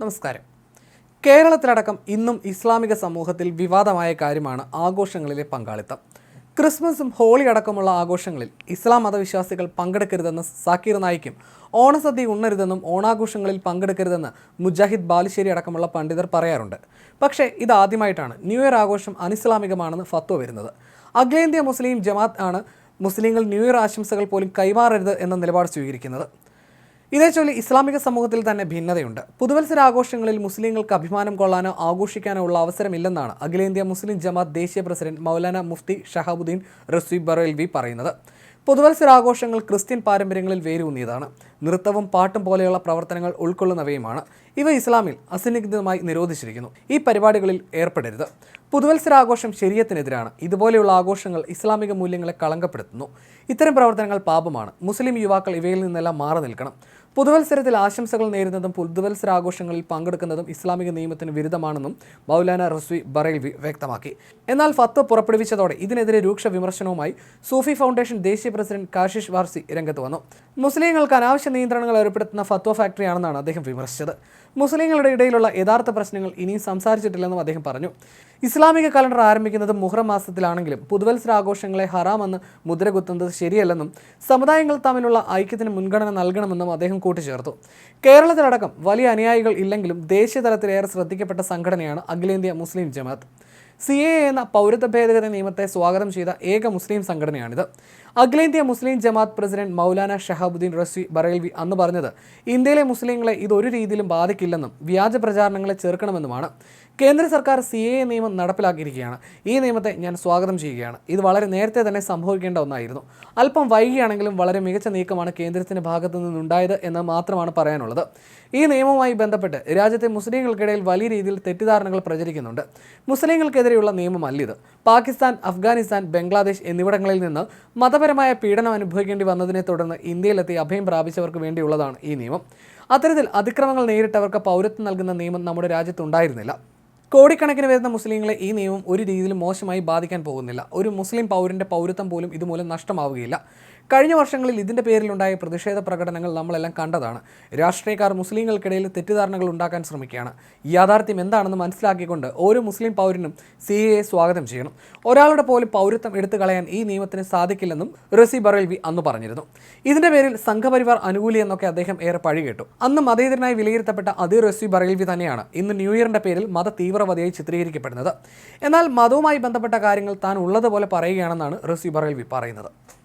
നമസ്കാരം. കേരളത്തിലടക്കം ഇന്നും ഇസ്ലാമിക സമൂഹത്തിൽ വിവാദമായ കാര്യമാണ് ആഘോഷങ്ങളിലെ പങ്കാളിത്തം. ക്രിസ്മസും ഹോളി അടക്കമുള്ള ആഘോഷങ്ങളിൽ ഇസ്ലാം മതവിശ്വാസികൾ പങ്കെടുക്കരുതെന്ന് സാക്കീർ നായിക്കും ഓണസദ്യ ഉണ്ണരുതെന്നും ഓണാഘോഷങ്ങളിൽ പങ്കെടുക്കരുതെന്ന് മുജാഹിദ് ബാലുശ്ശേരി അടക്കമുള്ള പണ്ഡിതർ പറയാറുണ്ട്. പക്ഷേ ഇതാദ്യമായിട്ടാണ് ന്യൂ ഇയർ ആഘോഷം അനിസ്ലാമികമാണെന്ന് ഫത്വ വരുന്നത്. അഖിലേന്ത്യാ മുസ്ലിം ജമാഅത്ത് ആണ് മുസ്ലിങ്ങൾ ന്യൂ ഇയർ ആശംസകൾ പോലും കൈമാറരുത് എന്ന നിലപാട് സ്വീകരിക്കുന്നത്. ഇതേ ചൊല്ലി ഇസ്ലാമിക സമൂഹത്തിൽ തന്നെ ഭിന്നതയുണ്ട്. പുതുവത്സര ആഘോഷങ്ങളിൽ മുസ്ലിങ്ങൾക്ക് അഭിമാനം കൊള്ളാനോ ആഘോഷിക്കാനോ ഉള്ള അവസരമില്ലെന്നാണ് അഖിലേന്ത്യാ മുസ്ലിം ജമാത്ത് ദേശീയ പ്രസിഡന്റ് മൗലാന മുഫ്തി ഷഹാബുദ്ദീൻ റസ്വി ബറേൽവി പറയുന്നത്. പുതുവത്സര ആഘോഷങ്ങൾ ക്രിസ്ത്യൻ പാരമ്പര്യങ്ങളിൽ വേരൂന്നിയതാണ്. നൃത്തവും പാട്ടും പോലെയുള്ള പ്രവർത്തനങ്ങൾ ഉൾക്കൊള്ളുന്നവയുമാണ്. ഇവ ഇസ്ലാമിൽ അസന്നിഗ്ധമായി നിരോധിച്ചിരിക്കുന്നു. ഈ പരിപാടികളിൽ ഏർപ്പെടരുത്. പുതുവത്സര ആഘോഷം ശരീരത്തിനെതിരാണ്. ഇതുപോലെയുള്ള ആഘോഷങ്ങൾ ഇസ്ലാമിക മൂല്യങ്ങളെ കളങ്കപ്പെടുത്തുന്നു. ഇത്തരം പ്രവർത്തനങ്ങൾ പാപമാണ്. മുസ്ലിം യുവാക്കൾ ഇവയിൽ നിന്നെല്ലാം മാറി നിൽക്കണം പുതുവത്സരത്തിൽ ആശംസകൾ നേരുന്നതും പുതുവത്സരാഘോഷങ്ങളിൽ പങ്കെടുക്കുന്നതും ഇസ്ലാമിക നിയമത്തിന് വിരുദ്ധമാണെന്നും മൗലാന റസ്വി ബറേൽവി വ്യക്തമാക്കി. എന്നാൽ ഫത്വ പുറപ്പെടുവിച്ചതോടെ ഇതിനെതിരെ രൂക്ഷ വിമർശനവുമായി സൂഫി ഫൗണ്ടേഷൻ ദേശീയ പ്രസിഡന്റ് കാഷിഷ് വാർസി രംഗത്ത് വന്നു. മുസ്ലിങ്ങൾക്ക് അനാവശ്യ നിയന്ത്രണങ്ങൾ ഏർപ്പെടുത്തുന്ന ഫത്വ ഫാക്ടറിയാണെന്നാണ് അദ്ദേഹം വിമർശിച്ചത്. മുസ്ലിങ്ങളുടെ ഇടയിലുള്ള യഥാർത്ഥ പ്രശ്നങ്ങൾ ഇനിയും സംസാരിച്ചിട്ടില്ലെന്നും അദ്ദേഹം പറഞ്ഞു. ഇസ്ലാമിക കലണ്ടർ ആരംഭിക്കുന്നത് മുഹറം മാസത്തിലാണെങ്കിലും പുതുവത്സര ആഘോഷങ്ങളെ ഹറാമെന്ന് മുദ്രകുത്തുന്നത് ശരിയല്ലെന്നും സമുദായങ്ങൾ തമ്മിലുള്ള ഐക്യത്തിന് മുൻഗണന നൽകണമെന്നും അദ്ദേഹം കൂട്ടിച്ചേർത്തു. കേരളത്തിലടക്കം വലിയ അനുയായികൾ ഇല്ലെങ്കിലും ദേശീയ ദേശീയതലത്തിലേറെ ശ്രദ്ധിക്കപ്പെട്ട സംഘടനയാണ് അഖിലേന്ത്യാ മുസ്ലിം ജമാഅത്ത്. സി എ എന്ന പൗരത്വ ഭേദഗതി നിയമത്തെ സ്വാഗതം ചെയ്ത ഏക മുസ്ലിം സംഘടനയാണിത്. അഖിലേന്ത്യാ മുസ്ലിം ജമാത്ത് പ്രസിഡന്റ് മൗലാന ഷഹാബുദ്ദീൻ റസ്വി ബറേൽവി അന്ന് പറഞ്ഞത് ഇന്ത്യയിലെ മുസ്ലിങ്ങളെ ഇതൊരു രീതിയിലും ബാധിക്കില്ലെന്നും വ്യാജ പ്രചാരണങ്ങളെ ചെറുക്കണമെന്നുമാണ്. കേന്ദ്ര സർക്കാർ സി എ നിയമം നടപ്പിലാക്കിയിരിക്കുകയാണ്. ഈ നിയമത്തെ ഞാൻ സ്വാഗതം ചെയ്യുകയാണ്. ഇത് വളരെ നേരത്തെ തന്നെ സംഭവിക്കേണ്ട ഒന്നായിരുന്നു. അല്പം വൈകിയാണെങ്കിലും വളരെ മികച്ച നീക്കമാണ് കേന്ദ്രത്തിന്റെ ഭാഗത്തു നിന്നുണ്ടായത് എന്ന് മാത്രമാണ് പറയാനുള്ളത്. ഈ നിയമവുമായി ബന്ധപ്പെട്ട് രാജ്യത്തെ മുസ്ലിങ്ങൾക്കിടയിൽ വലിയ രീതിയിൽ തെറ്റിദ്ധാരണകൾ പ്രചരിക്കുന്നുണ്ട്. മുസ്ലിങ്ങൾക്കെതിരെയുള്ള നിയമമല്ലിത് പാകിസ്ഥാൻ അഫ്ഗാനിസ്ഥാൻ ബംഗ്ലാദേശ് എന്നിവിടങ്ങളിൽ നിന്ന് മതപരമായ പീഡനം അനുഭവിക്കേണ്ടി വന്നതിനെ തുടർന്ന് ഇന്ത്യയിലെത്തി അഭയം പ്രാപിച്ചവർക്ക് വേണ്ടിയുള്ളതാണ് ഈ നിയമം. അത്തരത്തിൽ അതിക്രമങ്ങൾ നേരിട്ടവർക്ക് പൗരത്വം നൽകുന്ന നിയമം നമ്മുടെ രാജ്യത്തുണ്ടായിരുന്നില്ല. കോടിക്കണക്കിന് വരുന്ന മുസ്ലിങ്ങളെ ഈ നിയമം ഒരു രീതിയിലും മോശമായി ബാധിക്കാൻ പോകുന്നില്ല. ഒരു മുസ്ലിം പൗരന്റെ പൗരത്വം പോലും ഇതുമൂലം നഷ്ടമാവുകയില്ല. കഴിഞ്ഞ വർഷങ്ങളിൽ ഇതിന്റെ പേരിലുണ്ടായ പ്രതിഷേധ പ്രകടനങ്ങൾ നമ്മളെല്ലാം കണ്ടതാണ്. രാഷ്ട്രീയക്കാർ മുസ്ലിങ്ങൾക്കിടയിൽ തെറ്റിദ്ധാരണകൾ ഉണ്ടാക്കാൻ ശ്രമിക്കുകയാണ്. യാഥാർത്ഥ്യം എന്താണെന്ന് മനസ്സിലാക്കിക്കൊണ്ട് ഓരോ മുസ്ലിം പൗരനും സി എ സ്വാഗതം ചെയ്യണം. ഒരാളുടെ പോലും പൗരത്വം എടുത്തു കളയാൻ ഈ നിയമത്തിന് സാധിക്കില്ലെന്നും റസി ബറേൽവി അന്ന് പറഞ്ഞിരുന്നു. ഇതിന്റെ പേരിൽ സംഘപരിവാർ അനുകൂലി എന്നൊക്കെ അദ്ദേഹം ഏറെ പഴികേട്ടു. അന്ന് മതേതരനായി വിലയിരുത്തപ്പെട്ട അതേ റസി ബറേൽവി തന്നെയാണ് ഇന്ന് ന്യൂ ഇയറിന്റെ പേരിൽ മത തീവ്രവാദിയായി ചിത്രീകരിക്കപ്പെടുന്നത്. എന്നാൽ മതവുമായി ബന്ധപ്പെട്ട കാര്യങ്ങൾ താൻ ഉള്ളതുപോലെ പറയുകയാണെന്നാണ് റസി ബറേൽവി പറയുന്നത്.